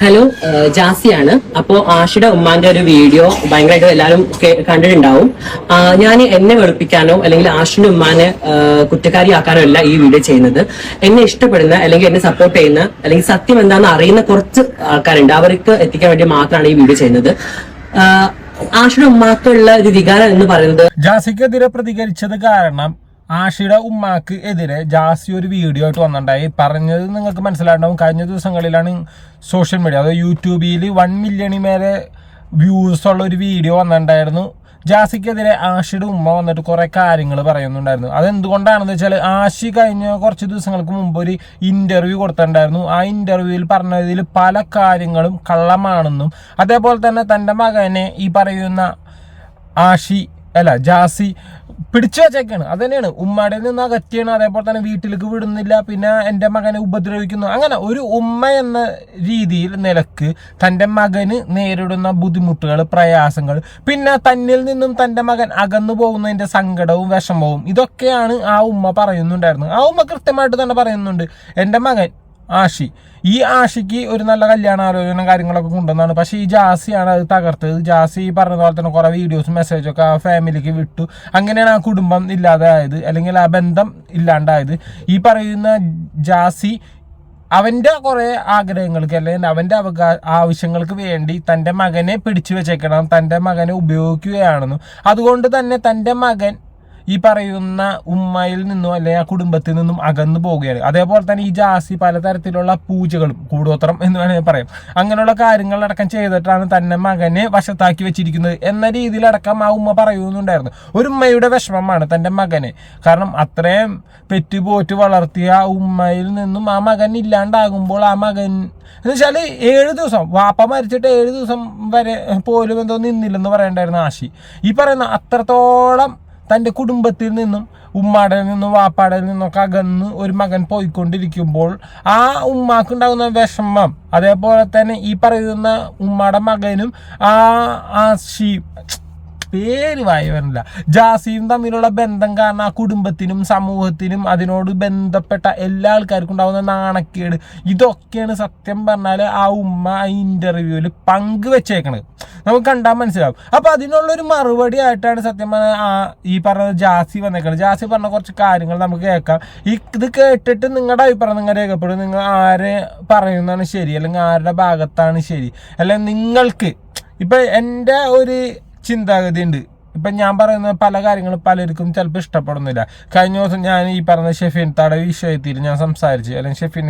Hello ജാസിയാണ്. അപ്പോ ആഷിയുടെ ഉമ്മാന്റെ ഒരു വീഡിയോ ഭയങ്കരമായിട്ട് എല്ലാവരും കണ്ടിട്ടുണ്ടാവും. ഞാൻ എന്നെ വെളുപ്പിക്കാനോ അല്ലെങ്കിൽ ആഷിന്റെ ഉമ്മാനെ കുറ്റക്കാരി കുറ്റക്കാരിയാക്കാനോ അല്ല ഈ വീഡിയോ ചെയ്യുന്നത്. എന്നെ ഇഷ്ടപ്പെടുന്ന അല്ലെങ്കിൽ എന്നെ സപ്പോർട്ട് ചെയ്യുന്ന അല്ലെങ്കിൽ സത്യം എന്താണെന്ന് അറിയുന്ന കുറച്ച് ആൾക്കാരുണ്ട്. അവർക്ക് എത്തിക്കാൻ വേണ്ടി മാത്രമാണ് ഈ വീഡിയോ ചെയ്യുന്നത്. ആഷിയുടെ ഉമ്മാക്കുള്ള ഒരു വികാരം എന്ന് പറയുന്നത് ജാസിക്കെതിരെ പ്രതികരിച്ചത് കാരണം ആഷിയുടെ ഉമ്മാക്ക് എതിരെ ജാസി ഒരു വീഡിയോ ആയിട്ട് വന്നിട്ടുണ്ടായി. പറഞ്ഞത് നിങ്ങൾക്ക് മനസ്സിലായിട്ടുണ്ടാവും. കഴിഞ്ഞ ദിവസങ്ങളിലാണ് സോഷ്യൽ മീഡിയ അതായത് യൂട്യൂബിൽ വൺ മില്യണി മേലെ വ്യൂസ് ഉള്ള ഒരു വീഡിയോ വന്നിട്ടുണ്ടായിരുന്നു. ജാസിക്കെതിരെ ആഷിയുടെ ഉമ്മ വന്നിട്ട് കുറെ കാര്യങ്ങൾ പറയുന്നുണ്ടായിരുന്നു. അതെന്തുകൊണ്ടാണെന്ന് വെച്ചാൽ ആഷി കഴിഞ്ഞ കുറച്ച് ദിവസങ്ങൾക്ക് മുമ്പ് ഒരു ഇന്റർവ്യൂ കൊടുത്തിട്ടുണ്ടായിരുന്നു. ആ ഇന്റർവ്യൂവിൽ പറഞ്ഞതിൽ പല കാര്യങ്ങളും കള്ളമാണെന്നും അതേപോലെ തന്നെ തന്റെ മകനെ ഈ പറയുന്ന ആഷി അല്ല ജാസി പിടിച്ചു വെച്ചേക്കാണ്. അത് തന്നെയാണ്. ഉമ്മയുടെ നിന്ന് അകറ്റിയാണ്. അതേപോലെ തന്നെ വീട്ടിലേക്ക് വിടുന്നില്ല. പിന്നെ എന്റെ മകനെ ഉപദ്രവിക്കുന്നു. അങ്ങനെ ഒരു ഉമ്മ എന്ന രീതിയിൽ നിലയ്ക്ക് തന്റെ മകന് നേരിടുന്ന ബുദ്ധിമുട്ടുകൾ പ്രയാസങ്ങൾ പിന്നെ തന്നിൽ നിന്നും തന്റെ മകൻ അകന്നു പോകുന്നതിന്റെ സങ്കടവും വിഷമവും ഇതൊക്കെയാണ് ആ ഉമ്മ പറയുന്നുണ്ടായിരുന്നത്. ആ ഉമ്മ കൃത്യമായിട്ട് തന്നെ പറയുന്നുണ്ട്. എന്റെ മകൻ ആഷി ഈ ആഷിക്ക് ഒരു നല്ല കല്യാണാലോചന കാര്യങ്ങളൊക്കെ കൊണ്ടുവന്നാണ്. പക്ഷേ ഈ ജാസിയാണ് അത് തകർത്തത്. ജാസി ഈ പറഞ്ഞ പോലെ തന്നെ കുറേ വീഡിയോസും മെസ്സേജൊക്കെ ആ ഫാമിലിക്ക് വിട്ടു. അങ്ങനെയാണ് ആ കുടുംബം ഇല്ലാതായത്. അല്ലെങ്കിൽ ആ ബന്ധം ഇല്ലാണ്ടായത്. ഈ പറയുന്ന ജാസി അവന്റെ കുറേ ആഗ്രഹങ്ങൾക്ക് അല്ലെങ്കിൽ അവന്റെ അവകാ ആവശ്യങ്ങൾക്ക് വേണ്ടി തന്റെ മകനെ പിടിച്ചു വെച്ചേക്കണം. തന്റെ മകനെ ഉപയോഗിക്കുകയാണെന്നും. അതുകൊണ്ട് തന്നെ തന്റെ മകൻ ഈ പറയുന്ന ഉമ്മയിൽ നിന്നും അല്ലെങ്കിൽ ആ കുടുംബത്തിൽ നിന്നും അകന്നു പോവുകയാണ്. അതേപോലെ തന്നെ ഈ ജാസി പലതരത്തിലുള്ള പൂജകളും കൂടോത്രം എന്ന് വേണമെങ്കിൽ പറയാം. അങ്ങനെയുള്ള കാര്യങ്ങളടക്കം ചെയ്തിട്ടാണ് തന്നെ മകനെ വശത്താക്കി വെച്ചിരിക്കുന്നത് എന്ന രീതിയിലടക്കം ആ ഉമ്മ പറയുന്നുണ്ടായിരുന്നു. ഒരു ഉമ്മയുടെ വിഷമമാണ് തന്റെ മകനെ. കാരണം അത്രയും പെറ്റുപോറ്റ് വളർത്തിയ ആ ഉമ്മയിൽ നിന്നും ആ മകൻ ഇല്ലാണ്ടാകുമ്പോൾ ആ മകൻ എന്ന് വെച്ചാൽ ഏഴ് ദിവസം വാപ്പ മരിച്ചിട്ട് ഏഴ് ദിവസം വരെ പോലും എന്തോ നിന്നില്ലെന്ന് പറയണ്ടായിരുന്നു ആശി. ഈ പറയുന്ന അത്രത്തോളം തന്റെ കുടുംബത്തിൽ നിന്നും ഉമ്മാടെ നിന്നും വാപ്പാടെ നിന്നൊക്കെ അകന്ന് ഒരു മകൻ പോയിക്കൊണ്ടിരിക്കുമ്പോൾ ആ ഉമ്മാക്കുണ്ടാകുന്ന വിഷമം അതേപോലെ തന്നെ ഈ പറയുന്ന ഉമ്മാടെ മകനും ആ ആ ഷീ പേര് വായി വരില്ല ജാസിയും തമ്മിലുള്ള ബന്ധം കാരണം ആ കുടുംബത്തിനും സമൂഹത്തിനും അതിനോട് ബന്ധപ്പെട്ട എല്ലാ ആൾക്കാർക്കും ഉണ്ടാകുന്ന നാണക്കേട്. ഇതൊക്കെയാണ് സത്യം പറഞ്ഞാൽ ആ ഉമ്മ ആ ഇന്റർവ്യൂവിൽ പങ്കുവെച്ചേക്കണത് നമുക്ക് കണ്ടാൽ മനസ്സിലാവും. അപ്പൊ അതിനുള്ളൊരു മറുപടി ആയിട്ടാണ് സത്യം പറഞ്ഞാൽ ആ ഈ പറഞ്ഞ ജാസി വന്നേക്കുന്നത് ജാസി പറഞ്ഞ കുറച്ച് കാര്യങ്ങൾ നമുക്ക് കേൾക്കാം. ഈ ഇത് കേട്ടിട്ട് നിങ്ങളുടെ അഭിപ്രായം നിങ്ങൾ രേഖപ്പെടും. നിങ്ങൾ ആരെ പറയുന്നതാണ് ശരി അല്ലെങ്കിൽ ആരുടെ ഭാഗത്താണ് ശരി അല്ലെങ്കിൽ നിങ്ങൾക്ക്. ഇപ്പൊ എന്റെ ഒരു ചിന്താഗതി ഉണ്ട് ഇപ്പം ഞാൻ പറയുന്ന പല കാര്യങ്ങളും പലർക്കും ചിലപ്പോൾ ഇഷ്ടപ്പെടുന്നില്ല. കഴിഞ്ഞ ദിവസം ഞാൻ ഈ പറഞ്ഞ ഷെഫീൻ താടെ വിഷയത്തിൽ ഞാൻ സംസാരിച്ചു. അല്ലെങ്കിൽ ഷെഫീൻ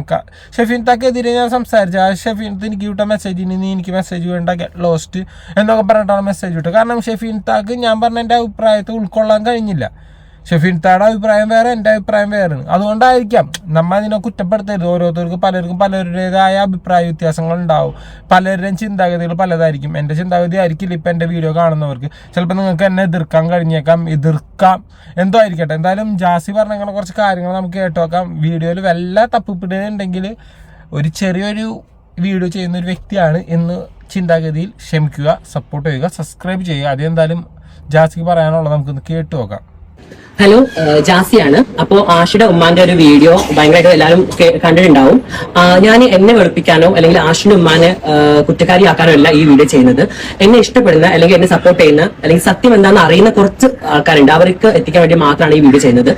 ഷെഫീൻ തക്കെതിരെ ഞാൻ സംസാരിച്ചു. ആ ഷെഫീൻ എനിക്ക് വിട്ട മെസ്സേജിന് നീ എനിക്ക് മെസ്സേജ് വേണ്ട ഗെറ്റ് ലോസ്റ്റ് എന്നൊക്കെ പറഞ്ഞിട്ടാണ് മെസ്സേജ് വിട്ടത് കാരണം ഷെഫീൻ താക്ക് ഞാൻ പറഞ്ഞ എന്റെ അഭിപ്രായത്തെ ഉൾക്കൊള്ളാൻ കഴിഞ്ഞില്ല. ഷെഫീൻ താടെ അഭിപ്രായം വേറെ എന്റെ അഭിപ്രായം വേറെയാണ് അതുകൊണ്ടായിരിക്കാം നമ്മൾ അതിനെ കുറ്റപ്പെടുത്തരുത്. ഓരോരുത്തർക്കും പലർക്കും പലരുടേതായ അഭിപ്രായ വ്യത്യാസങ്ങൾ ഉണ്ടാവും പലരുടെയും ചിന്താഗതികൾ പലതായിരിക്കും. എന്റെ ചിന്താഗതി ആയിരിക്കില്ല ഇപ്പം എന്റെ വീഡിയോ കാണുന്നവർക്ക്. ചിലപ്പോൾ നിങ്ങൾക്ക് എന്നെ എതിർക്കാൻ കഴിഞ്ഞേക്കാം എതിർക്കാം. എന്തോ ആയിരിക്കട്ടെ. എന്തായാലും ജാസി പറഞ്ഞ കുറച്ച് കാര്യങ്ങൾ നമുക്ക് കേട്ടോക്കാം വീഡിയോയിൽ വല്ല തപ്പിപ്പിടുന്നുണ്ടെങ്കിൽ ഒരു ചെറിയൊരു വീഡിയോ ചെയ്യുന്ന ഒരു വ്യക്തിയാണ് എന്ന് ചിന്താഗതിയിൽ ക്ഷമിക്കുക സപ്പോർട്ട് ചെയ്യുക സബ്സ്ക്രൈബ് ചെയ്യുക. അതെന്തായാലും ജാസിക്ക് പറയാനുള്ളത് നമുക്കൊന്ന് കേട്ടു നോക്കാം. ഹലോ ഏഹ് ജാസിയാണ്. അപ്പോ ആഷിയുടെ ഉമ്മാന്റെ ഒരു വീഡിയോ ഭയങ്കരമായിട്ട് എല്ലാവരും കണ്ടിട്ടുണ്ടാവും. ഞാൻ എന്നെ വെളുപ്പിക്കാനോ അല്ലെങ്കിൽ ആഷിന്റെ ഉമ്മാനെ കുറ്റക്കാരിയാക്കാനോ അല്ല ഈ വീഡിയോ ചെയ്യുന്നത്. എന്നെ ഇഷ്ടപ്പെടുന്ന അല്ലെങ്കിൽ എന്നെ സപ്പോർട്ട് ചെയ്യുന്ന അല്ലെങ്കിൽ സത്യം എന്താണെന്ന് അറിയുന്ന കുറച്ച് ആൾക്കാരുണ്ട്. അവർക്ക് എത്തിക്കാൻ വേണ്ടി മാത്രമാണ് ഈ വീഡിയോ ചെയ്യുന്നത്.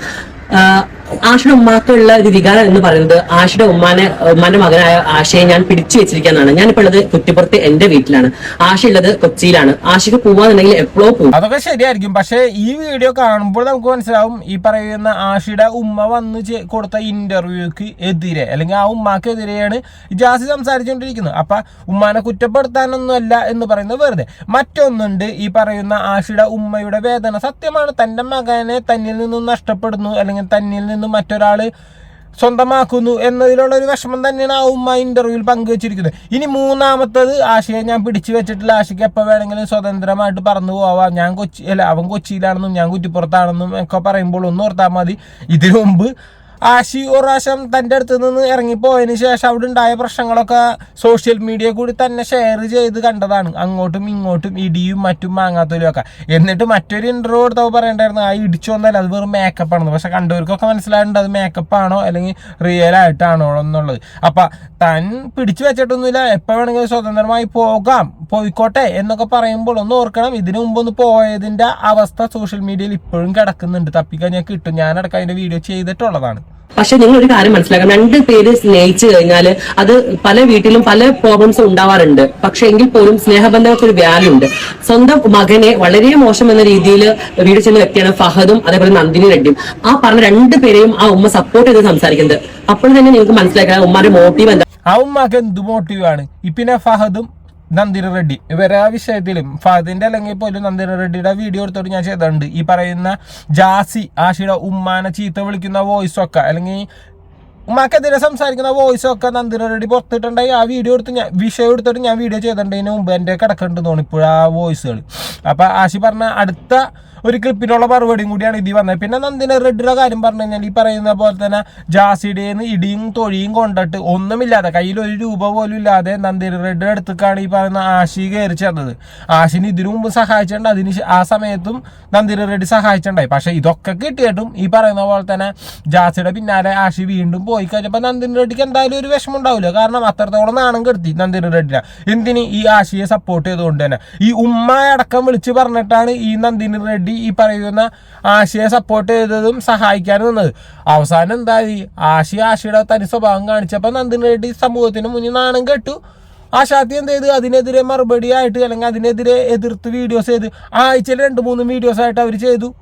ആഷിയുടെ ഉമ്മാക്കുള്ള ഒരു വികാരം എന്ന് പറയുന്നത് ആഷയുടെ ഉമ്മാനെ ഉമ്മാന്റെ മകനായ ആശയെ ഞാൻ പിടിച്ചു വെച്ചിരിക്കാന്നാണ് ഞാനിപ്പോ ഉള്ളത് കുറ്റിപ്പുറത്ത് എന്റെ വീട്ടിലാണ്. ആശ ഉള്ളത് കൊച്ചിയിലാണ്. ആശയ്ക്ക് പോവാന്നുണ്ടെങ്കിൽ എപ്പോഴോ പോകും അതൊക്കെ ശരിയായിരിക്കും. പക്ഷേ ഈ വീഡിയോ കാണുമ്പോൾ നമുക്ക് മനസ്സിലാവും ഈ പറയുന്ന ആഷയുടെ ഉമ്മ വന്ന് കൊടുത്ത ഇന്റർവ്യൂക്ക് എതിരെ അല്ലെങ്കിൽ ആ ഉമ്മാക്കെതിരെയാണ് ജാസി സംസാരിച്ചുകൊണ്ടിരിക്കുന്നത്. അപ്പൊ ഉമ്മാനെ കുറ്റപ്പെടുത്താനൊന്നുമല്ല എന്ന് പറയുന്നത് വെറുതെ. മറ്റൊന്നുണ്ട് ഈ പറയുന്ന ആഷയുടെ ഉമ്മയുടെ വേദന സത്യമാണ്. തന്റെ മകനെ തന്നിൽ നിന്നും നഷ്ടപ്പെടുന്നു അല്ലെങ്കിൽ തന്നിൽ നിന്നും മറ്റൊരാൾ സ്വന്തമാക്കുന്നു എന്നതിലുള്ള ഒരു വിഷമം തന്നെയാണ് ആ ഉമ്മ ഇന്റർവ്യൂവിൽ പങ്കുവച്ചിരിക്കുന്നത്. ഇനി മൂന്നാമത്തത് ആശയെ ഞാൻ പിടിച്ചു വെച്ചിട്ടില്ല. ആശയ്ക്ക് എപ്പോൾ വേണമെങ്കിലും സ്വതന്ത്രമായിട്ട് പറന്നു പോവാം. ഞാൻ കൊച്ചി അല്ല അവൻ കൊച്ചിയിലാണെന്നും ഞാൻ കുറ്റിപ്പുറത്താണെന്നും ഒക്കെ പറയുമ്പോൾ ഒന്ന് ഓർത്താൽ മതി. ഇതിനു മുമ്പ് ആശി പ്രാവശ്യം തന്റെ അടുത്ത് നിന്ന് ഇറങ്ങിപ്പോയതിന് ശേഷം അവിടെ ഉണ്ടായ പ്രശ്നങ്ങളൊക്കെ സോഷ്യൽ മീഡിയ കൂടി തന്നെ ഷെയർ ചെയ്ത് കണ്ടതാണ്. അങ്ങോട്ടും ഇങ്ങോട്ടും ഇടിയും മറ്റും മാങ്ങാത്തവരുമൊക്കെ എന്നിട്ട് മറ്റൊരു ഇന്റർവ്യൂ എടുത്തപ്പോൾ പറയണ്ടായിരുന്നു ആ ഇടിച്ചൊന്നല്ല അത് വെറും മേക്കപ്പ് ആണെന്ന്. പക്ഷെ കണ്ടവർക്കൊക്കെ മനസ്സിലായിട്ടുണ്ട് അത് മേക്കപ്പ് ആണോ അല്ലെങ്കിൽ റിയൽ ആയിട്ടാണോ എന്നുള്ളത്. അപ്പം താൻ പിടിച്ചു വെച്ചിട്ടൊന്നുമില്ല എപ്പോൾ വേണമെങ്കിലും സ്വതന്ത്രമായി പോകാം പോയിക്കോട്ടെ എന്നൊക്കെ പറയുമ്പോൾ ഒന്ന് ഓർക്കണം ഇതിനു മുമ്പ് ഒന്ന് പോയതിന്റെ അവസ്ഥ സോഷ്യൽ മീഡിയയിൽ ഇപ്പോഴും കിടക്കുന്നുണ്ട്. തപ്പിക്കഴിഞ്ഞാൽ കിട്ടും. ഞാനടക്കം അതിന്റെ വീഡിയോ ചെയ്തിട്ടുള്ളതാണ്. പക്ഷെ നിങ്ങൾ ഒരു കാര്യം മനസ്സിലാക്കാം രണ്ട് പേര് സ്നേഹിച്ചു കഴിഞ്ഞാൽ അത് പല വീട്ടിലും പല പ്രോബ്ലംസും ഉണ്ടാവാറുണ്ട്. പക്ഷെ എങ്കിൽ പോലും സ്നേഹബന്ധങ്ങൾക്ക് ഒരു വാല്യൂ ഉണ്ട്. സ്വന്തം മകനെ വളരെ മോശം എന്ന രീതിയിൽ വീട് ചെന്ന വ്യക്തിയാണ് ഫഹദും അതേപോലെ നന്ദിനി റെഡ്ഡിയും. ആ പറഞ്ഞ രണ്ട് പേരെയും ആ ഉമ്മ സപ്പോർട്ട് ചെയ്ത് സംസാരിക്കുന്നത്. അപ്പോൾ തന്നെ നിങ്ങൾക്ക് മനസ്സിലാക്കാം ഉമ്മാരുടെ മോട്ടീവ് എന്താ? ആ ഉമ്മാക്ക് എന്ത് മോട്ടീവാണ് ഇപ്പിന്നെ ഫഹദും നന്ദിന റെഡ്ഡി. ഇവരെ ആ വിഷയത്തിലും ഫഹദിന്റെ അല്ലെങ്കിൽ പോലും നന്ദിന റെഡ്ഡിയുടെ വീഡിയോ എടുത്തോട്ട് ഞാൻ ചെയ്തിട്ടുണ്ട് ഈ പറയുന്ന ജാസി ആഷിയുടെ ഉമ്മാനെ ചീത്ത വിളിക്കുന്ന വോയിസ് ഒക്കെ അല്ലെങ്കിൽ ഉമ്മാക്കെതിരെ സംസാരിക്കുന്ന വോയിസ് ഒക്കെ നന്ദിന റെഡ്ഡി പുറത്തിട്ടുണ്ടായി ആ വീഡിയോ എടുത്ത് ഞാൻ വിഷയം എടുത്തിട്ട് ഞാൻ വീഡിയോ ചെയ്തിട്ടുണ്ടതിന് മുമ്പ് എന്റെ കിടക്കുന്നുണ്ട് തോന്നി ആ വോയിസുകൾ അപ്പൊ ആഷി പറഞ്ഞ അടുത്ത ഒരു ക്ലിപ്പിനുള്ള മറുപടിയും കൂടിയാണ് ഇതി വന്നത് പിന്നെ നന്ദിന റെഡിയുടെ കാര്യം പറഞ്ഞു കഴിഞ്ഞാൽ ഈ പറയുന്ന പോലെ തന്നെ ജാസിഡേന്ന് ഇടിയും തൊഴിയും കൊണ്ടിട്ട് ഒന്നുമില്ലാതെ കയ്യിൽ ഒരു രൂപ പോലും ഇല്ലാതെ നന്ദിന റെഡ് അടുത്തേക്കാണ് ഈ പറയുന്ന ആശി കയറി ചേർന്നത് ആശിന് ഇതിനു മുമ്പ് സഹായിച്ചിട്ടുണ്ട്. അതിന് ആ സമയത്തും നന്ദിന റെഡ്ഡി സഹായിച്ചിട്ടുണ്ടായി. പക്ഷെ ഇതൊക്കെ കിട്ടിയിട്ടും ഈ പറയുന്ന പോലെ തന്നെ ജാസിയുടെ പിന്നാലെ ആശി വീണ്ടും പോയി കഴിഞ്ഞപ്പോൾ നന്ദിന റെഡ്ഡിക്ക് എന്തായാലും ഒരു വിഷമം ഉണ്ടാവില്ല കാരണം അത്രത്തോളം നാണം കെടുത്തി നന്ദിന റെഡ്ഡിനെ. എന്തിന് ഈ ആശിയെ സപ്പോർട്ട് ചെയ്തുകൊണ്ട് തന്നെ? ഈ ഉമ്മ അടക്കം വിളിച്ച് പറഞ്ഞിട്ടാണ് ഈ നന്ദിനി റെഡ്ഡി ഈ പറയുന്ന ആശയെ സപ്പോർട്ട് ചെയ്തതും സഹായിക്കാൻ നിന്നത്. അവസാനം എന്തായി ആശി ആശയുടെ തനി സ്വഭാവം കാണിച്ചപ്പോൾ നന്ദിനി റെഡ്ഡി സമൂഹത്തിന് മുന്നിൽ നാണം കെട്ടു. ആശാത്തി എന്ത് ചെയ്ത്? അതിനെതിരെ മറുപടി ആയിട്ട് അല്ലെങ്കിൽ അതിനെതിരെ എതിർത്ത് വീഡിയോസ് ചെയ്ത്. ആഴ്ചയിൽ രണ്ട് മൂന്ന് വീഡിയോസ് ആയിട്ട് അവർ ചെയ്തു.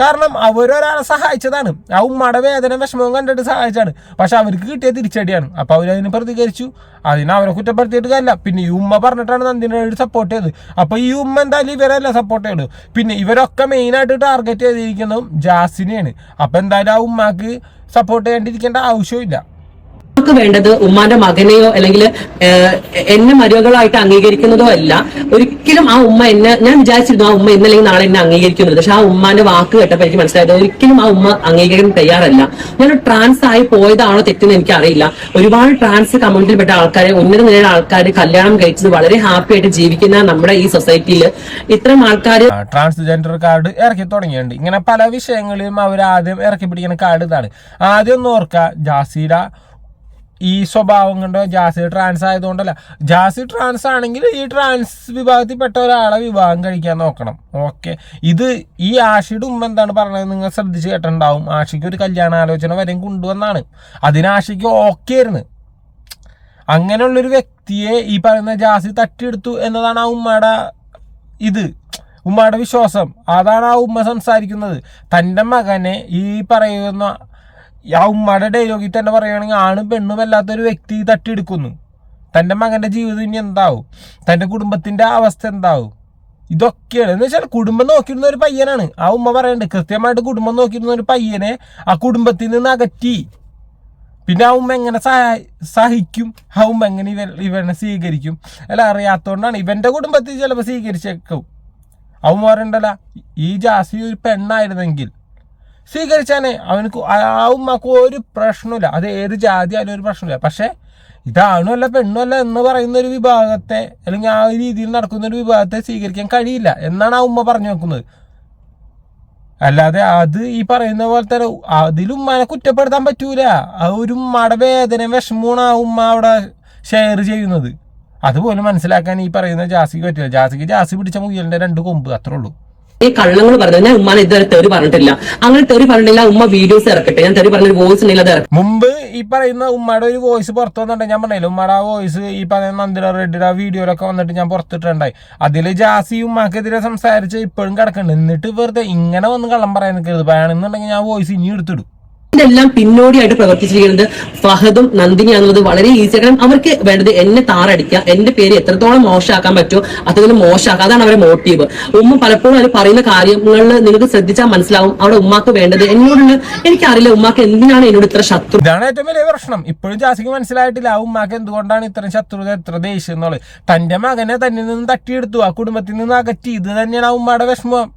കാരണം അവരൊരാളെ സഹായിച്ചതാണ്. ആ ഉമ്മയുടെ വേദന വിഷമവും കണ്ടിട്ട് സഹായിച്ചാണ് പക്ഷെ അവർക്ക് കിട്ടിയ തിരിച്ചടിയാണ്. അപ്പൊ അവരതിന് പ്രതികരിച്ചു. അതിനെ അവരെ കുറ്റപ്പെടുത്തിയിട്ട് കാര്യമില്ല. പിന്നെ ഈ ഉമ്മ പറഞ്ഞിട്ടാണ് നന്ദിനോട് സപ്പോർട്ട് ചെയ്തത്. അപ്പോൾ ഈ ഉമ്മ എന്തായാലും ഇവരല്ല സപ്പോർട്ട് ചെയ്തു പിന്നെ ഇവരൊക്കെ മെയിനായിട്ട് ടാർഗറ്റ് ചെയ്തിരിക്കുന്നതും ജാസിനെയാണ്. അപ്പോൾ എന്തായാലും ആ ഉമ്മക്ക് സപ്പോർട്ട് ചെയ്യേണ്ടിയിരിക്കേണ്ട ആവശ്യമില്ല നമുക്ക് വേണ്ടത് ഉമ്മാന്റെ മകനെയോ അല്ലെങ്കിൽ എന്നെ മരുമകളായിട്ട് അംഗീകരിക്കുന്നതോ അല്ല. ഒരിക്കലും ആ ഉമ്മ എന്നെ ഞാൻ വിചാരിച്ചിരുന്നു ആ ഉമ്മ ഇന്നല്ലെങ്കിൽ നാളെ എന്നെ അംഗീകരിക്കുന്നത് പക്ഷെ ആ ഉമ്മാന്റെ വാക്ക് കേട്ടപ്പോൾ എനിക്ക് മനസ്സിലായത് ഒരിക്കലും ആ ഉമ്മ അംഗീകരിക്കാൻ തയ്യാറല്ല. ഞാൻ ട്രാൻസ് ആയി പോയതാണോ തെറ്റെന്ന് എനിക്ക് അറിയില്ല ഒരുപാട് ട്രാൻസ് കമ്മ്യൂണിറ്റിയിൽപ്പെട്ട ആൾക്കാരെ ഉന്നത നിലയുടെ ആൾക്കാർ കല്യാണം കഴിച്ചത് വളരെ ഹാപ്പി ആയിട്ട് ജീവിക്കുന്ന നമ്മുടെ ഈ സൊസൈറ്റിയിൽ ഇത്തരം ആൾക്കാർ ട്രാൻസ്ജെൻഡർ കാർഡ് ഇറക്കി തുടങ്ങിയിട്ടുണ്ട്. ഇങ്ങനെ പല വിഷയങ്ങളിലും അവർ ആദ്യം ഇറക്കി പിടിക്കുന്ന കാർഡ് ഇതാണ്. ആദ്യം ഒന്ന് ഓർക്കുക ജാസിര ഈ സ്വഭാവം കൊണ്ട് ജാസി ട്രാൻസ് ആയതുകൊണ്ടല്ല. ജാസി ട്രാൻസ് ആണെങ്കിൽ ഈ ട്രാൻസ് വിഭാഗത്തിൽ പെട്ട ഒരാളെ വിവാഹം കഴിക്കാൻ നോക്കണം. ഓക്കെ ഇത് ഈ ആഷിയുടെ ഉമ്മ എന്താണ് പറഞ്ഞത്? നിങ്ങൾ ശ്രദ്ധിച്ച് കേട്ടിട്ടുണ്ടാവും. ആഷിക്ക് ഒരു കല്യാണ ആലോചന വരെയും കൊണ്ടുവന്നാണ്. അതിന് ആഷിക്ക് ഓക്കെ ആയിരുന്നു. അങ്ങനെയുള്ളൊരു വ്യക്തിയെ ഈ പറയുന്ന ജാസി തട്ടിയെടുത്തു എന്നതാണ് ആ ഉമ്മയുടെ ഇത്. ഉമ്മയുടെ വിശ്വാസം. അതാണ് ആ ഉമ്മ സംസാരിക്കുന്നത്. തന്റെ മകനെ ഈ പറയുന്ന ആ ഉമ്മയുടെ ഡയലോഗിൽ തന്നെ പറയുകയാണെങ്കിൽ ആണും പെണ്ണും അല്ലാത്തൊരു വ്യക്തി തട്ടിയെടുക്കുന്നു. തന്റെ മകന്റെ ജീവിതം ഇനി എന്താവും? തന്റെ കുടുംബത്തിന്റെ അവസ്ഥ എന്താവും? ഇതൊക്കെയാണ്. എന്ന് വെച്ചാൽ കുടുംബം നോക്കിയിരുന്ന ഒരു പയ്യനാണ്. ആ ഉമ്മ പറയുന്നുണ്ട് കൃത്യമായിട്ട് കുടുംബം നോക്കിയിരുന്ന ഒരു പയ്യനെ ആ കുടുംബത്തിൽ നിന്ന് അകറ്റി. പിന്നെ ആ ഉമ്മ എങ്ങനെ സഹിക്കും? ആ ഉമ്മ എങ്ങനെ ഇവ ഇവനെ സ്വീകരിക്കും? അല്ല അറിയാത്തതുകൊണ്ടാണ് ഇവന്റെ കുടുംബത്തിൽ ചിലപ്പോൾ സ്വീകരിച്ചേക്കും. ആ ഉമ്മ പറയണ്ടല്ല ഈ ജാസി ഒരു പെണ്ണായിരുന്നെങ്കിൽ സ്വീകരിച്ചാനേ അവനക്ക് ആ ഉമ്മക്ക് ഒരു പ്രശ്നമില്ല. അത് ഏത് ജാതി ആയാലും ഒരു പ്രശ്നമില്ല. പക്ഷേ ഇതാണുമല്ല പെണ്ണുമല്ല എന്ന് പറയുന്ന ഒരു വിഭാഗത്തെ അല്ലെങ്കിൽ ആ രീതിയിൽ നടക്കുന്ന ഒരു വിഭാഗത്തെ സ്വീകരിക്കാൻ കഴിയില്ല എന്നാണ് ആ ഉമ്മ പറഞ്ഞു വെക്കുന്നത്. അല്ലാതെ അത് ഈ പറയുന്ന പോലെ തന്നെ അതിലും ഉമ്മാനെ കുറ്റപ്പെടുത്താൻ പറ്റൂല. ആ ഒരു ഉമ്മയുടെ വേദന വിഷമമാണ് ആ ഉമ്മ അവിടെ ഷെയർ ചെയ്യുന്നത്. അതുപോലെ മനസ്സിലാക്കാൻ ഈ പറയുന്ന ജാസിക്ക് പറ്റില്ല. ജാസിക്ക് ജാസി പിടിച്ച മുയലിന്റെ രണ്ട് കൊമ്പ് അത്രേ ഉള്ളൂ. ഈ കള്ളങ്ങൾ പറഞ്ഞത് ഞാൻ ഉമ്മാനെ ഇതുവരെ തെറി പറഞ്ഞിട്ടില്ല. അങ്ങനെ തെറി പറഞ്ഞില്ല ഉമ്മ വീഡിയോസ് ഇറക്കട്ടെ. ഞാൻ തെറി പറഞ്ഞൊരു വോയിസ് ഉണ്ടെങ്കിൽ അത് ഇറക്കും. മുമ്പ് ഈ പറയുന്ന ഉമ്മയുടെ ഒരു വോയിസ് പുറത്തു വന്നിട്ടുണ്ട് ഞാൻ പറഞ്ഞില്ല ഉമ്മയുടെ ആ വോയിസ് ഈ പറയുന്ന നന്ദിന റെഡിയുടെ ആ വീഡിയോയിലൊക്കെ വന്നിട്ട് ഞാൻ പുറത്തിട്ടുണ്ടായി അതിൽ ജാസി ഉമ്മാക്കെതിരെ സംസാരിച്ച് ഇപ്പോഴും കിടക്കുന്നുണ്ട് എന്നിട്ട് വെറുതെ ഇങ്ങനെ വന്ന് കള്ളം പറയാൻ നിൽക്കരുത് വേണമെന്നുണ്ടെങ്കിൽ ഞാൻ വോയിസ് ഇനി എടുത്തിടും. ഇതെല്ലാം പിന്നോടിയായിട്ട് പ്രവർത്തിച്ചിരിക്കുന്നത് ഫഹദും നന്ദിനി നന്ദിനിയാണെന്നത് വളരെ ഈസി കാരണം അവർക്ക് വേണ്ടത് എന്നെ താറടിക്കുക എന്റെ പേര് എത്രത്തോളം മോശമാക്കാൻ പറ്റുമോ അത്രത്തോളം മോശമാക്കുക. അതാണ് അവരുടെ മോട്ടീവ് ഉമ്മ പലപ്പോഴും അവർ പറയുന്ന കാര്യങ്ങളിൽ നിങ്ങൾക്ക് ശ്രദ്ധിച്ചാൽ മനസ്സിലാവും. അവിടെ ഉമ്മാക്ക് വേണ്ടത് എന്നോടുള്ള എനിക്കറിയില്ല ഉമ്മാക്ക് എന്തിനാണ് എന്നോട് ഇത്ര ശത്രു ഇതാണ് ഏറ്റവും വലിയ പ്രശ്നം. ഇപ്പോഴും ജാസിക്ക് മനസ്സിലായിട്ടില്ല ആ ഉമ്മാക്ക് എന്തുകൊണ്ടാണ് ഇത്രയും ശത്രുത എത്ര ദേഷ്യം എന്നുള്ളത്. തന്റെ മകനെ തന്നിൽ നിന്ന് തട്ടിയെടുത്തു ആ കുടുംബത്തിൽ നിന്ന് അകറ്റി. ഇത് തന്നെയാണ് ആ ഉമ്മയുടെ വിഷമം.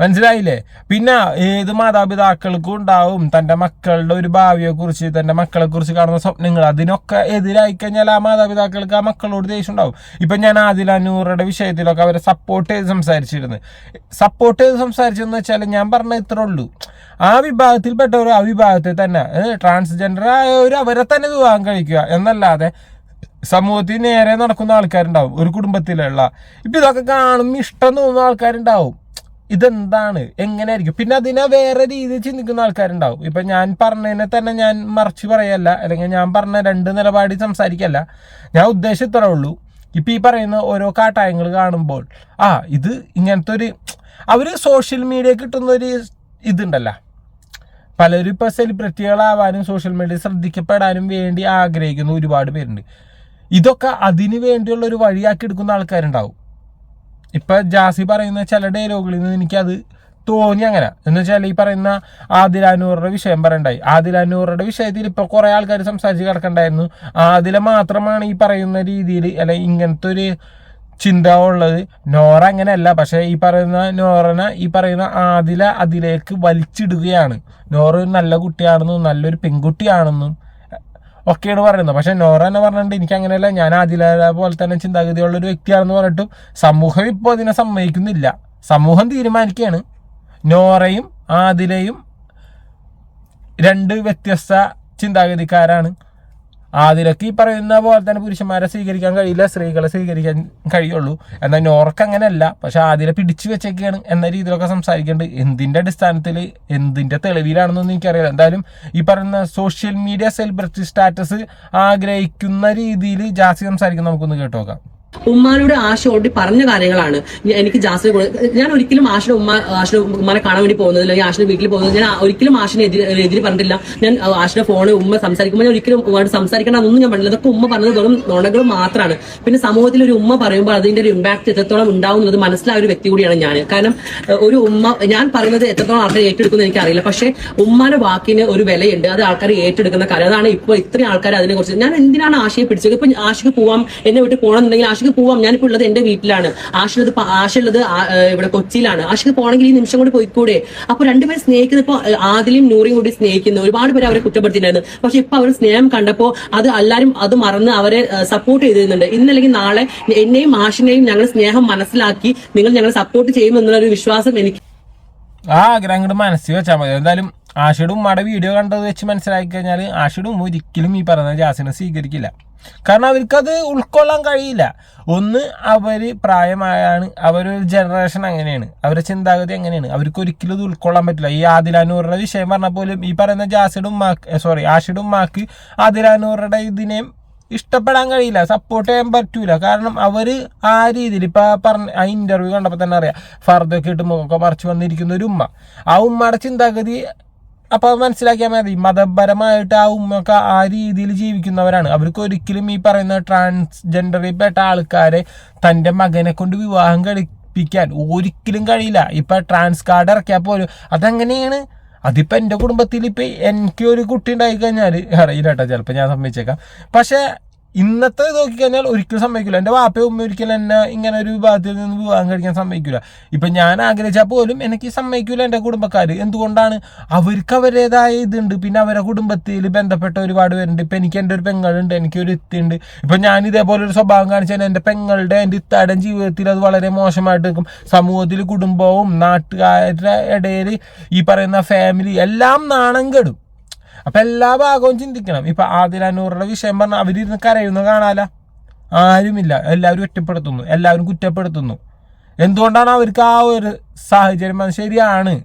മനസ്സിലായില്ലേ? പിന്നെ ഏത് മാതാപിതാക്കൾക്കും ഉണ്ടാവും തന്റെ മക്കളുടെ ഒരു ഭാവിയെ കുറിച്ച് തന്റെ മക്കളെ കുറിച്ച് കാണുന്ന സ്വപ്നങ്ങൾ. അതിനൊക്കെ എതിരായി കഴിഞ്ഞാൽ ആ മാതാപിതാക്കൾക്ക് ആ മക്കളോട് ദേഷ്യം ഉണ്ടാവും. ഇപ്പം ഞാൻ ആദിൽ അനൂറുടെ വിഷയത്തിലൊക്കെ അവരെ സപ്പോർട്ട് ചെയ്ത് സംസാരിച്ചിരുന്നു. സപ്പോർട്ട് ചെയ്ത് സംസാരിച്ചെന്ന് വെച്ചാൽ ഞാൻ പറഞ്ഞ ഇത്രേ ഉള്ളൂ. ആ വിഭാഗത്തിൽപ്പെട്ടവർ ആ വിഭാഗത്തിൽ തന്നെ ട്രാൻസ്ജെൻഡർ ആയവർ അവരെ തന്നെ വിവാഹം കഴിക്കുക എന്നല്ലാതെ സമൂഹത്തിൽ നേരെ നടക്കുന്ന ആൾക്കാരുണ്ടാവും. ഒരു കുടുംബത്തിലുള്ള. ഇപ്പം ഇതൊക്കെ കാണുമ്പോൾ ഇഷ്ടം തോന്നുന്ന ആൾക്കാരുണ്ടാവും. ഇതെന്താണ്? എങ്ങനെയായിരിക്കും? പിന്നെ അതിനെ വേറെ രീതിയിൽ ചിന്തിക്കുന്ന ആൾക്കാരുണ്ടാവും. ഇപ്പൊ ഞാൻ പറഞ്ഞതിനെ തന്നെ ഞാൻ മറിച്ച് പറയല്ല. അല്ലെങ്കിൽ ഞാൻ പറഞ്ഞ രണ്ട് നിലപാടി സംസാരിക്കല്ല. ഞാൻ ഉദ്ദേശം ഇത്രേ ഉള്ളൂ. ഇപ്പൊ ഈ പറയുന്ന ഓരോ കാട്ടായങ്ങൾ കാണുമ്പോൾ ആ ഇത് ഇങ്ങനത്തെ ഒരു അവർ സോഷ്യൽ മീഡിയ കിട്ടുന്ന ഒരു ഇതുണ്ടല്ലോ. പലരും ഇപ്പൊ സെലിബ്രിറ്റികളാവാനും സോഷ്യൽ മീഡിയ ശ്രദ്ധിക്കപ്പെടാനും വേണ്ടി ആഗ്രഹിക്കുന്ന ഒരുപാട് പേരുണ്ട്. ഇതൊക്കെ അതിനു വേണ്ടിയുള്ള ഒരു വഴിയാക്കി എടുക്കുന്ന ആൾക്കാരുണ്ടാവും. ഇപ്പൊ ജാസി പറയുന്ന ചില ഡയലോഗുകളിൽ നിന്ന് എനിക്കത് തോന്നി അങ്ങനെ. എന്ന് വെച്ചാൽ ഈ പറയുന്ന ആദിലാനൂറുടെ വിഷയം പറയണ്ടായി. ആദിലാനൂറുടെ വിഷയത്തിൽ ഇപ്പൊ കുറേ ആൾക്കാർ സംസാരിച്ച് കിടക്കണ്ടായിരുന്നു. ആദില മാത്രമാണ് ഈ പറയുന്ന രീതിയിൽ അല്ലെ ഇങ്ങനത്തെ ഒരു ചിന്ത ഉള്ളത്. നോറ അങ്ങനെയല്ല. പക്ഷേ ഈ പറയുന്ന നോറനെ ഈ പറയുന്ന ആദില അതിലേക്ക് വലിച്ചിടുകയാണ്. നോറ ഒരു നല്ല കുട്ടിയാണെന്നും നല്ലൊരു പെൺകുട്ടിയാണെന്നും ഒക്കെയാണ് പറയുന്നത്. പക്ഷെ നോറ എന്ന് പറഞ്ഞിട്ട് എനിക്ക് അങ്ങനെയല്ല ഞാൻ ആദില പോലെ തന്നെ ചിന്താഗതിയുള്ള ഒരു വ്യക്തിയാണെന്ന് പറഞ്ഞിട്ടും സമൂഹം ഇപ്പോൾ അതിനെ സമ്മതിക്കുന്നില്ല. സമൂഹം തീരുമാനിക്കുകയാണ്. നോറയും ആദിലയും രണ്ട് വ്യത്യസ്ത ചിന്താഗതിക്കാരാണ്. ആതിരക്ക് ഈ പറയുന്ന പോലെ തന്നെ പുരുഷന്മാരെ സ്വീകരിക്കാൻ കഴിയില്ല സ്ത്രീകളെ സ്വീകരിക്കാൻ കഴിയുള്ളൂ. എന്നാൽ നോർക്ക് അങ്ങനെയല്ല. പക്ഷെ ആതിര പിടിച്ചു വെച്ചേക്കാണ് എന്ന രീതിയിലൊക്കെ സംസാരിക്കേണ്ടത് എന്തിന്റെ അടിസ്ഥാനത്തിൽ എന്തിന്റെ തെളിവിലാണെന്നൊന്നും എനിക്കറിയില്ല. എന്തായാലും ഈ പറയുന്ന സോഷ്യൽ മീഡിയ സെലിബ്രിറ്റി സ്റ്റാറ്റസ് ആഗ്രഹിക്കുന്ന രീതിയിൽ ജാസ്തി സംസാരിക്കുന്ന നമുക്കൊന്ന് കേട്ടു നോക്കാം ഉമ്മാനോട് ആശ ഓടി പറഞ്ഞ കാര്യങ്ങളാണ്. എനിക്ക് ജാസിനെ ഞാൻ ഒരിക്കലും ആഷിന്റെ ഉമ്മ ആഷിന്റെ ഉമ്മാനെ കാണാൻ വേണ്ടി പോകുന്നത് അല്ലെങ്കിൽ ആഷിന്റെ വീട്ടിൽ പോകുന്നത് ഞാൻ ഒരിക്കലും ആഷിനെ എതിരെ പറഞ്ഞിട്ടില്ല. ഞാൻ ആഷിന്റെ ഫോണ് ഉമ്മ സംസാരിക്കുമ്പോൾ ഞാൻ ഒരിക്കലും ഉമ്മയോട് സംസാരിക്കണം എന്നൊന്നും ഞാൻ പറഞ്ഞില്ല. ഇതൊക്കെ ഉമ്മ പറഞ്ഞത് വെറും നുണകൾ മാത്രമാണ് പിന്നെ സമൂഹത്തിൽ ഒരു ഉമ്മ പറയുമ്പോൾ അതിന്റെ ഒരു ഇമ്പാക്ട് എത്രത്തോളം ഉണ്ടാവുന്നത് മനസ്സിലായ ഒരു വ്യക്തി കൂടിയാണ് ഞാൻ കാരണം ഒരു ഉമ്മ ഞാൻ പറയുന്നത് എത്രത്തോളം ആൾക്കാർ ഏറ്റെടുക്കുന്നത് എനിക്കറിയില്ല പക്ഷേ ഉമ്മാന്റെ വാക്കിന് ഒരു വിലയുണ്ട്. അത് ആൾക്കാർ ഏറ്റെടുക്കുന്ന കാര്യം. അതാണ് ഇപ്പോൾ ഇത്രയും ആൾക്കാർ അതിനെ കുറിച്ച് ഞാൻ എന്തിനാണ് ആശയെ പിടിച്ചത്? ഇപ്പൊ ആശയ്ക്ക് പോവാം എന്നെ വിട്ട് പോകണമെന്നുണ്ടെങ്കിൽ ആശയ്ക്ക് പോവാം. ഞാനിപ്പോ ഉള്ളത് എന്റെ വീട്ടിലാണ്. ആഷുള്ളത് ആഷുള്ളത് ഇവിടെ കൊച്ചിയിലാണ്. ആഷിക്ക് പോകണമെങ്കിൽ ഈ നിമിഷം കൂടി പോയിക്കൂടെ? അപ്പൊ രണ്ടുപേരും സ്നേഹിക്കുന്ന ഇപ്പൊ ആദിലും നൂറിയും കൂടി സ്നേഹിക്കുന്നു. ഒരുപാട് പേര് അവരെ കുറ്റപ്പെടുത്തിയിട്ടുണ്ടായിരുന്നു. പക്ഷെ ഇപ്പൊ അവർ സ്നേഹം കണ്ടപ്പോ അത് എല്ലാരും അത് മറന്ന് അവരെ സപ്പോർട്ട് ചെയ്തിരുന്നുണ്ട്. ഇന്നല്ലെങ്കിൽ നാളെ എന്നെയും ആഷിനെയും ഞങ്ങൾ സ്നേഹം മനസ്സിലാക്കി നിങ്ങൾ ഞങ്ങൾ സപ്പോർട്ട് ചെയ്യുമെന്നുള്ള ഒരു വിശ്വാസം എനിക്ക് ആ ആഗ്രഹം മനസ്സിൽ വെച്ചാൽ മതി. എന്തായാലും ആഷിയുടെ ഉമ്മയുടെ വീഡിയോ കണ്ടത് വെച്ച് മനസ്സിലാക്കി കഴിഞ്ഞാൽ ആഷിയുടെ ഉമ്മ ഒരിക്കലും ഈ പറയുന്ന ജാസിനെ സ്വീകരിക്കില്ല. കാരണം അവർക്കത് ഉൾക്കൊള്ളാൻ കഴിയില്ല. ഒന്ന് അവർ പ്രായമായാണ്. അവരൊരു ജനറേഷൻ അങ്ങനെയാണ്. അവരുടെ ചിന്താഗതി അങ്ങനെയാണ്. അവർക്ക് ഒരിക്കലും ഇത് ഉൾക്കൊള്ളാൻ പറ്റില്ല. ഈ ആദിലാനൂറുടെ വിഷയം പറഞ്ഞ പോലും ഈ പറയുന്ന ജാസിഡും മാക്ക് സോറി ആഷിഡും മാക്ക് ആദിലാനൂറുടെ ഇതിനെയും ഇഷ്ടപ്പെടാൻ കഴിയില്ല. സപ്പോർട്ട് ചെയ്യാൻ പറ്റൂല. കാരണം അവർ ആ രീതിയിൽ ഇപ്പൊ പറഞ്ഞ ആ ഇന്റർവ്യൂ കണ്ടപ്പോൾ തന്നെ അറിയാം. ഫർദൊക്കെ ഇട്ട് മുഖമൊക്കെ മറിച്ച് വന്നിരിക്കുന്ന ഒരു ഉമ്മ. ആ ഉമ്മയുടെ ചിന്താഗതി അപ്പൊ അത് മനസ്സിലാക്കിയാൽ മതി. മതപരമായിട്ട് ആ ആ രീതിയിൽ ജീവിക്കുന്നവരാണ്. അവർക്ക് ഒരിക്കലും ഈ പറയുന്ന ട്രാൻസ്ജെൻഡറിൽ പെട്ട ആൾക്കാരെ തന്റെ മകനെ കൊണ്ട് വിവാഹം കഴിപ്പിക്കാൻ ഒരിക്കലും കഴിയില്ല. ഇപ്പം ട്രാൻസ് കാർഡ് ഇറക്കിയാൽ പോലും. അതെങ്ങനെയാണ്? അതിപ്പോൾ എന്റെ കുടുംബത്തിൽ ഇപ്പം എനിക്ക് ഒരു കുട്ടി ഉണ്ടായി കഴിഞ്ഞാൽ അറിയില്ല കേട്ടോ ചിലപ്പോൾ ഞാൻ സമ്മതിച്ചേക്കാം. പക്ഷെ ഇന്നത്തെ നോക്കിക്കഴിഞ്ഞാൽ ഒരിക്കലും സമ്മതിക്കില്ല എന്റെ വാപ്പയും ഉമ്മ ഒരിക്കലും എന്നെ ഇങ്ങനെ ഒരു വിഭാഗത്തിൽ നിന്ന് വിവാഹം കഴിക്കാൻ സമ്മതിക്കില്ല ഇപ്പം ഞാൻ ആഗ്രഹിച്ചാൽ പോലും എനിക്ക് സമ്മതിക്കില്ല എന്റെ കുടുംബക്കാർ എന്തുകൊണ്ടാണ്? അവർക്ക് അവരുടേതായ ഇതുണ്ട്. പിന്നെ അവരുടെ കുടുംബത്തിൽ ബന്ധപ്പെട്ട ഒരുപാട് പേരുണ്ട്. ഇപ്പം എനിക്ക് എന്റെ ഒരു പെങ്ങളുണ്ട് എനിക്ക് ഒരു ഇത്തുണ്ട് ഇപ്പം ഞാൻ ഇതേപോലെ ഒരു സ്വഭാവം കാണിച്ചാൽ എന്റെ പെങ്ങളുടെ എന്റെ ഇത്താടൻ ജീവിതത്തിൽ അത് വളരെ മോശമായിട്ട് നിൽക്കും. സമൂഹത്തിൽ കുടുംബവും നാട്ടുകാരുടെ ഇടയിൽ ഈ പറയുന്ന ഫാമിലി എല്ലാം നാണം കെടും. അപ്പൊ എല്ലാ ഭാഗവും ചിന്തിക്കണം. ഇപ്പൊ ആദിലാനൂറുടെ വിഷയം പറഞ്ഞാൽ അവരിരുന്ന് കരയുന്ന കാണാല. ആരുമില്ല. എല്ലാവരും ഒറ്റപ്പെടുത്തുന്നു. എല്ലാവരും കുറ്റപ്പെടുത്തുന്നു. എന്തുകൊണ്ടാണ് അവർക്ക് ആ ഒരു സാഹചര്യം അത് ശരിയാണ്?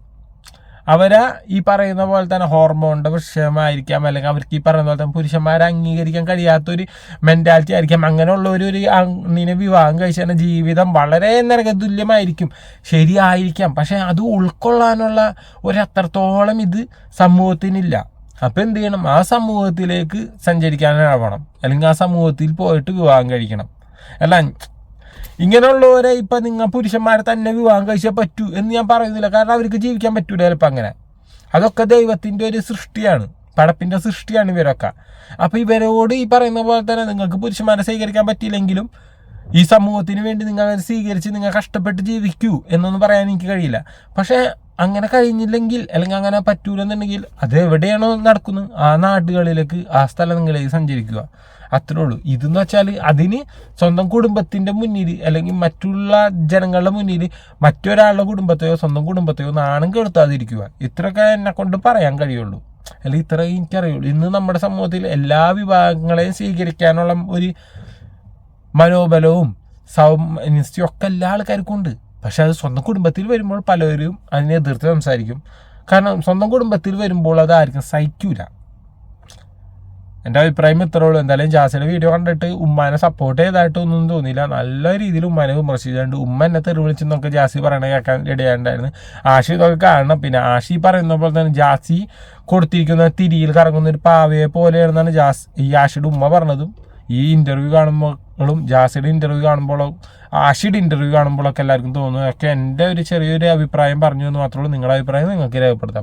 അവരെ ഈ പറയുന്ന പോലെ തന്നെ ഹോർമോണിന്റെ വിഷയമായിരിക്കാം. അല്ലെങ്കിൽ അവർക്ക് ഈ പറയുന്ന പോലെ തന്നെ പുരുഷന്മാരെ അംഗീകരിക്കാൻ കഴിയാത്തൊരു മെന്റാലിറ്റി ആയിരിക്കാം. അങ്ങനെയുള്ള ഒരു അണ്ണിനെ വിവാഹം കഴിച്ചാൽ ജീവിതം വളരെ നരകതുല്യമായിരിക്കും ശരിയായിരിക്കാം. പക്ഷേ അത് ഉൾക്കൊള്ളാനുള്ള ഒരു അത്രത്തോളം ഇത് സമൂഹത്തിനില്ല. അപ്പൊ എന്ത് ചെയ്യണം? ആ സമൂഹത്തിലേക്ക് സഞ്ചരിക്കാനാവണം. അല്ലെങ്കിൽ ആ സമൂഹത്തിൽ പോയിട്ട് വിവാഹം കഴിക്കണം. അല്ല ഇങ്ങനെയുള്ളവരെ ഇപ്പം നിങ്ങൾ പുരുഷന്മാരെ തന്നെ വിവാഹം കഴിച്ചാൽ പറ്റൂ എന്ന് ഞാൻ പറയുന്നില്ല. കാരണം അവർക്ക് ജീവിക്കാൻ പറ്റൂല ചിലപ്പോൾ അങ്ങനെ. അതൊക്കെ ദൈവത്തിന്റെ ഒരു സൃഷ്ടിയാണ്. പടപ്പിന്റെ സൃഷ്ടിയാണ് ഇവരൊക്കെ. അപ്പോൾ ഇവരോട് ഈ പറയുന്ന പോലെ തന്നെ നിങ്ങൾക്ക് പുരുഷന്മാരെ സ്വീകരിക്കാൻ പറ്റിയില്ലെങ്കിലും ഈ സമൂഹത്തിന് വേണ്ടി നിങ്ങൾ സ്വീകരിച്ച് നിങ്ങൾ കഷ്ടപ്പെട്ട് ജീവിക്കൂ എന്നൊന്നും പറയാൻ എനിക്ക് കഴിയില്ല. പക്ഷേ അങ്ങനെ കഴിഞ്ഞില്ലെങ്കിൽ അല്ലെങ്കിൽ അങ്ങനെ പറ്റൂലെന്നുണ്ടെങ്കിൽ അത് എവിടെയാണോ നടക്കുന്നത്? ആ നാടുകളിലേക്ക് ആ സ്ഥലങ്ങളിലേക്ക് സഞ്ചരിക്കുക. അത്രേ ഉള്ളൂ. ഇതെന്ന് വെച്ചാൽ അതിന് സ്വന്തം കുടുംബത്തിന്റെ മുന്നിൽ അല്ലെങ്കിൽ മറ്റുള്ള ജനങ്ങളുടെ മുന്നിൽ മറ്റൊരാളുടെ കുടുംബത്തെയോ സ്വന്തം കുടുംബത്തെയോ നാണം കെടുത്താതിരിക്കുക. ഇത്രയൊക്കെ എന്നെ കൊണ്ട് പറയാൻ കഴിയുള്ളൂ. അല്ലെങ്കിൽ ഇത്ര എനിക്കറിയുള്ളൂ ഇന്ന് നമ്മുടെ സമൂഹത്തിൽ എല്ലാ വിഭാഗങ്ങളെയും സ്വീകരിക്കാനുള്ള ഒരു മനോബലവും സൗമനസ്യവും ഒക്കെ എല്ലാ ആൾക്കാർക്കും ഉണ്ട്. പക്ഷെ അത് സ്വന്തം കുടുംബത്തിൽ വരുമ്പോൾ പലരും അതിനെ എതിർത്ത് സംസാരിക്കും. കാരണം സ്വന്തം കുടുംബത്തിൽ വരുമ്പോൾ അത് ആർക്കും സഹിക്കൂല. എന്റെ അഭിപ്രായം ഇത്രേ ഉള്ളൂ. എന്തായാലും ജാസിയുടെ വീഡിയോ കണ്ടിട്ട് ഉമ്മാനെ സപ്പോർട്ട് ചെയ്തതായിട്ടൊന്നും തോന്നിയില്ല. നല്ല രീതിയിൽ ഉമ്മാനെ വിമർശിച്ചിട്ടുണ്ട്. ഉമ്മ എന്നെ തെറി വിളിച്ചെന്നൊക്കെ ജാസി പറയണ കേൾക്കാൻ ഇടയാണ്ടായിരുന്നു. ആഷി ഇതൊക്കെ കാണണം. പിന്നെ ആഷി പറയുന്ന പോലെ തന്നെ ജാസി കൊടുത്തിരിക്കുന്ന തിരിയിൽ കറങ്ങുന്ന ഒരു പാവയെ പോലെയാണെന്നാണ് ജാസ് ഈ ആഷിയുടെ ഉമ്മ പറഞ്ഞതും. ഈ ഇന്റർവ്യൂ കാണുമ്പോഴും ജാസിയുടെ ഇന്റർവ്യൂ കാണുമ്പോഴും ആഷിഡ് ഇന്റർവ്യൂ കാണുമ്പോഴൊക്കെ എല്ലാവർക്കും തോന്നുന്നു. ഒക്കെ എന്റെ ഒരു ചെറിയൊരു അഭിപ്രായം പറഞ്ഞു എന്ന് മാത്രമേ ഉള്ളൂ. നിങ്ങളുടെ അഭിപ്രായം നിങ്ങൾക്ക് രേഖപ്പെടുത്താം.